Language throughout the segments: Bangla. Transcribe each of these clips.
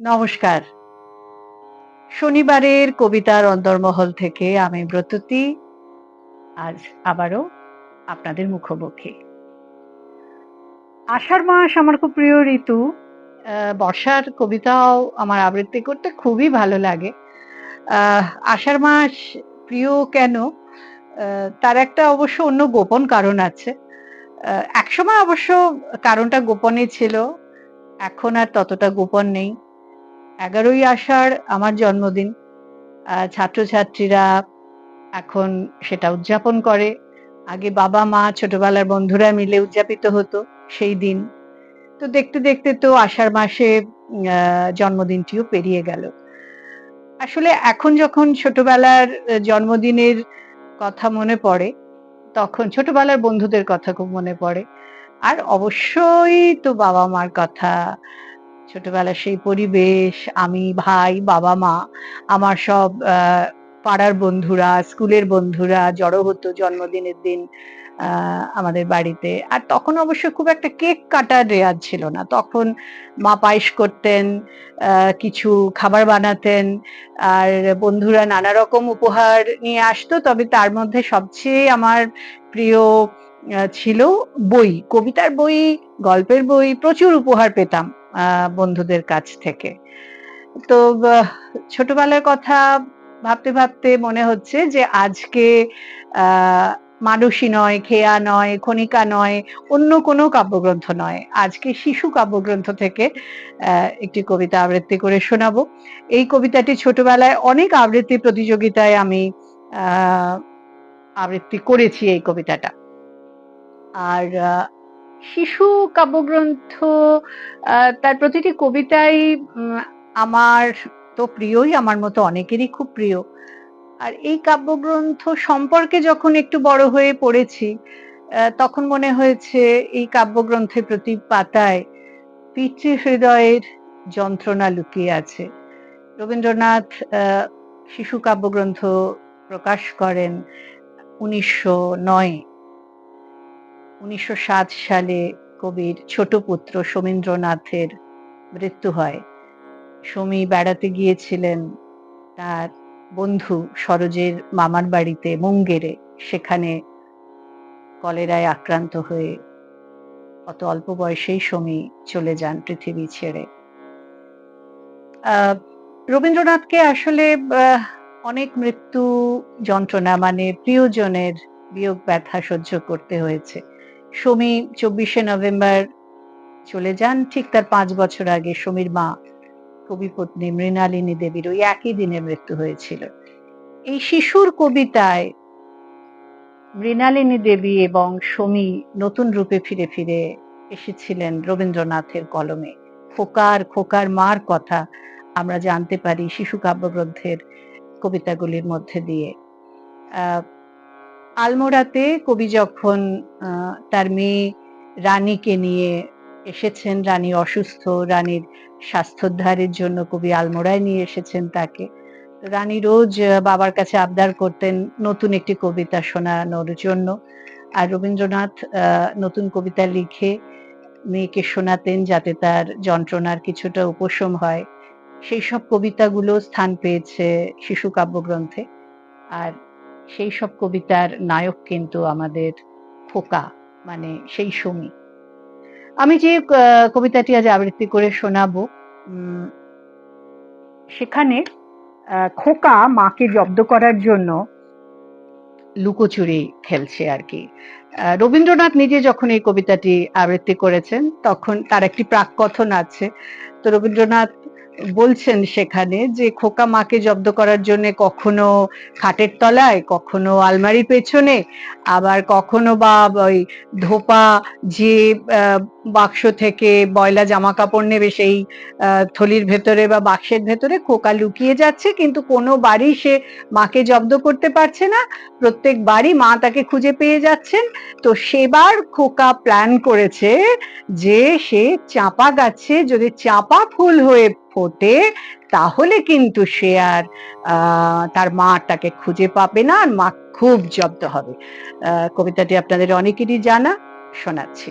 নমস্কার। শনিবারের কবিতার অন্তর্মহল থেকে আমি ব্রততী। আজ আবারও আপনাদের মুখোমুখি। আষাঢ় মাস আমার খুব প্রিয় ঋতু। বর্ষার কবিতাও আমার আবৃত্তি করতে খুবই ভালো লাগে। আষাঢ় মাস প্রিয় কেন? তার একটা অবশ্য অন্য গোপন কারণ আছে। একসময় অবশ্য কারণটা গোপনই ছিল। এখন আর ততটা গোপন নেই। এগারোই আষাঢ় আমার জন্মদিন। ছাত্রছাত্রীরা এখন সেটা উদযাপন করে। আগে বাবা, মা, ছোটবেলার বন্ধুরা মিলে উদযাপিত হতো সেই দিন। তো দেখতে দেখতে তো আষাঢ় মাসে জন্মদিনটিও পেরিয়ে গেল। আসলে এখন যখন ছোটবেলার জন্মদিনের কথা মনে পড়ে, তখন ছোটবেলার বন্ধুদের কথা খুব মনে পড়ে। আর অবশ্যই তো বাবা মার কথা ছোটবেলার সেই পরিবেশ, আমি ভাই, বাবা, মা, আমার সব পাড়ার বন্ধুরা, স্কুলের বন্ধুরা, জড়ো হতো জন্মদিনের দিন আমাদের বাড়িতে। আর তখন অবশ্য খুব একটা কেক কাটার রেয়াজ ছিল না। তখন মা পায়েস করতেন কিছু খাবার বানাতেন, আর বন্ধুরা নানা রকম উপহার নিয়ে আসতো, তবে তার মধ্যে সবচেয়ে আমার প্রিয় ছিল বই। কবিতার বই, গল্পের বই, প্রচুর উপহার পেতাম। বন্ধুদের কাছ থেকে। তো ছোটবেলার কথা ভাবতে ভাবতে মনে হচ্ছে যে আজকে মানসী নয়, খেয়া নয় খনিকা নয়, অন্য কোনো কাব্যগ্রন্থ নয়। আজকে শিশু কাব্যগ্রন্থ থেকে একটি কবিতা আবৃত্তি করে শোনাবো। এই কবিতাটি ছোটবেলায় অনেক আবৃত্তি প্রতিযোগিতায় আমি আবৃত্তি করেছি এই কবিতাটা। আর শিশু কাব্যগ্রন্থ তার প্রতিটি কবিতাই আমার তো প্রিয়ই, আমার মতো অনেকেরই খুব প্রিয়। আর এই কাব্যগ্রন্থ সম্পর্কে যখন একটু বড় হয়ে পড়েছি তখন মনে হয়েছে এই কাব্যগ্রন্থের প্রতি পাতায় পিতৃ হৃদয়ের যন্ত্রণা লুকিয়ে আছে। রবীন্দ্রনাথ শিশু কাব্যগ্রন্থ প্রকাশ করেন উনিশশো নয়। উনিশশো সাত সালে কবির ছোট পুত্র সমীন্দ্রনাথের মৃত্যু হয়। সমী বেড়াতে গিয়েছিলেন তার বন্ধু সরোজের মামার বাড়িতে মুঙ্গেরে। সেখানে কলেরায় আক্রান্ত হয়ে অত অল্প বয়সেই সমী চলে যান পৃথিবী ছেড়ে। রবীন্দ্রনাথকে আসলে অনেক মৃত্যু যন্ত্রণা মানে প্রিয়জনের বিয়োগ ব্যথা সহ্য করতে হয়েছে। সমী চব্বিশে নভেম্বর চলে যান। ঠিক তার পাঁচ বছর আগে সমীর মা কবিপত্নী মৃণালিনী দেবীর ওই একই দিনে মৃত্যু হয়েছিল। এই শিশুর কবিতায় মৃণালিনী দেবী এবং সমী নতুন রূপে ফিরে ফিরে এসেছিলেন রবীন্দ্রনাথের কলমে। খোকার খোকার মার কথা আমরা জানতে পারি শিশু কাব্যগ্রন্থের কবিতাগুলির মধ্যে দিয়ে। আহ, আলমোড়াতে কবি যখন তার মেয়ে রানীকে নিয়ে এসেছেন, রানী অসুস্থ, রানীর স্বাস্থ্যোদ্ধারের জন্য কবি আলমোড়ায় নিয়ে এসেছেন তাকে রানী রোজ বাবার কাছে আবদার করতেন নতুন একটি কবিতা শোনানোর জন্য। আর রবীন্দ্রনাথ নতুন কবিতা লিখে মেয়েকে শোনাতেন যাতে তার যন্ত্রণার কিছুটা উপশম হয়। সেই সব কবিতাগুলো স্থান পেয়েছে শিশু কাব্যগ্রন্থে। আর সেই সব কবিতার নায়ক কিন্তু আমাদের খোকা মানে সেই সমী। আমি যে কবিতাটি আজ আবৃত্তি করে শোনাবো সেখানে খোকা মাকে জব্দ করার জন্য লুকোচুরি খেলছে আর কি। রবীন্দ্রনাথ নিজে যখন এই কবিতাটি আবৃত্তি করেছেন, তখন তার একটি প্রাককথন আছে। তো রবীন্দ্রনাথ বলছেন সেখানে যে খোকা মাকে জব্দ করার জন্য কখনো খাটের তলায়, কখনো আলমারির পেছনে, আবার কখনো বা ওই ধোপা যে বাক্স থেকে বয়লা জামা কাপড় নেবে, সেই থলির ভেতরে বা বাক্সের ভেতরে খোকা লুকিয়ে যাচ্ছে, কিন্তু কোনো বাড়ি সে মাকে জব্দ করতে পারছে না। প্রত্যেক বাড়ি মা তাকে খুঁজে পেয়ে যাচ্ছেন। তো সেবার খোকা প্ল্যান করেছে যে সে চাঁপা গাছে যদি চাঁপা ফুল হয়ে ফোটে, তাহলে কিন্তু সে আর তার মা তাকে খুঁজে পাবে না। আর মা খুব জব্দ হবে। কবিতাটি আপনাদের অনেকেরই জানা, শোনাচ্ছি।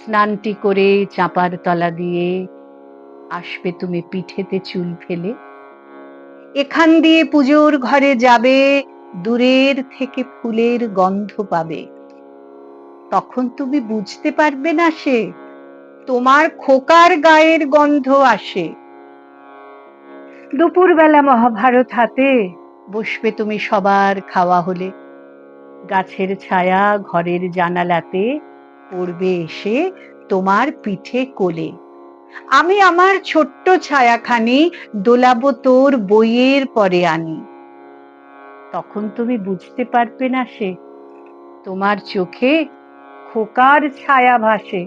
স্নানটি করে চাপার তলা দিয়ে আসবে তুমি পিঠেতে চুল ফেলে। এখান দিয়ে পুজোর ঘরে যাবে দূরের থেকে ফুলের গন্ধ পাবে। তখন তুমি বুঝতে পারবে না সে তোমার খোকার গায়ের গন্ধ আসে। দুপুরবেলা মহাভারত হাতে বসবে তুমি সবার খাওয়া হলে। গাছের ছায়া ঘরের জানালাতে পড়বে এসে তোমার পিঠে কোলে। আমি আমার ছোট্ট ছায়াখানি দোলাবো তোর বইয়ের পরে আনি। তখন তুমি বুঝতে পারবে না সে, তোমার চোখে খোকার ছায়া ভাসে।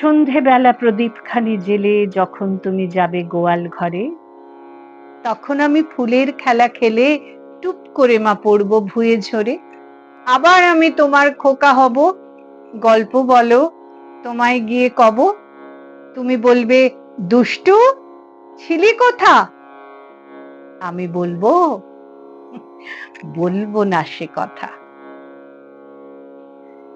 সন্ধেবেলা প্রদীপখানি জেলে যখন তুমি যাবে গোয়াল ঘরে, তখন আমি ফুলের খেলা খেলে টুপ করে মা পড়ব ভুয়ে ঝরে। আবার আমি তোমার খোকা হব। গল্প বলো, তোমায় গিয়ে কব। তুমি বলবে, দুষ্টু, ছিলি কোথা? আমি বলব বলব না সে কথা।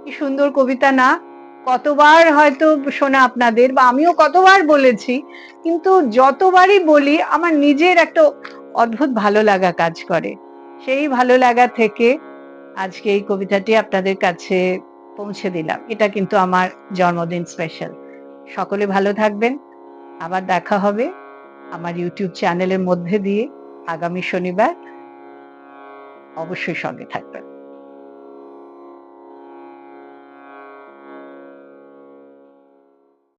কি সুন্দর কবিতা না। কতবার হয়তো শোনা আপনাদের, বা আমিও কতবার বলেছি, কিন্তু যতবারই বলি, আমার নিজের একটা অদ্ভুত ভালো লাগা কাজ করে। সেই ভালো লাগা থেকে আজকে এই কবিতাটি আপনাদের কাছে পৌঁছে দিলাম। এটা কিন্তু আমার জন্মদিন স্পেশাল সকলে ভালো থাকবেন। আবার দেখা হবে আমার ইউটিউব চ্যানেলের মধ্যে দিয়ে। আগামী শনিবার অবশ্যই সঙ্গে থাকবেন।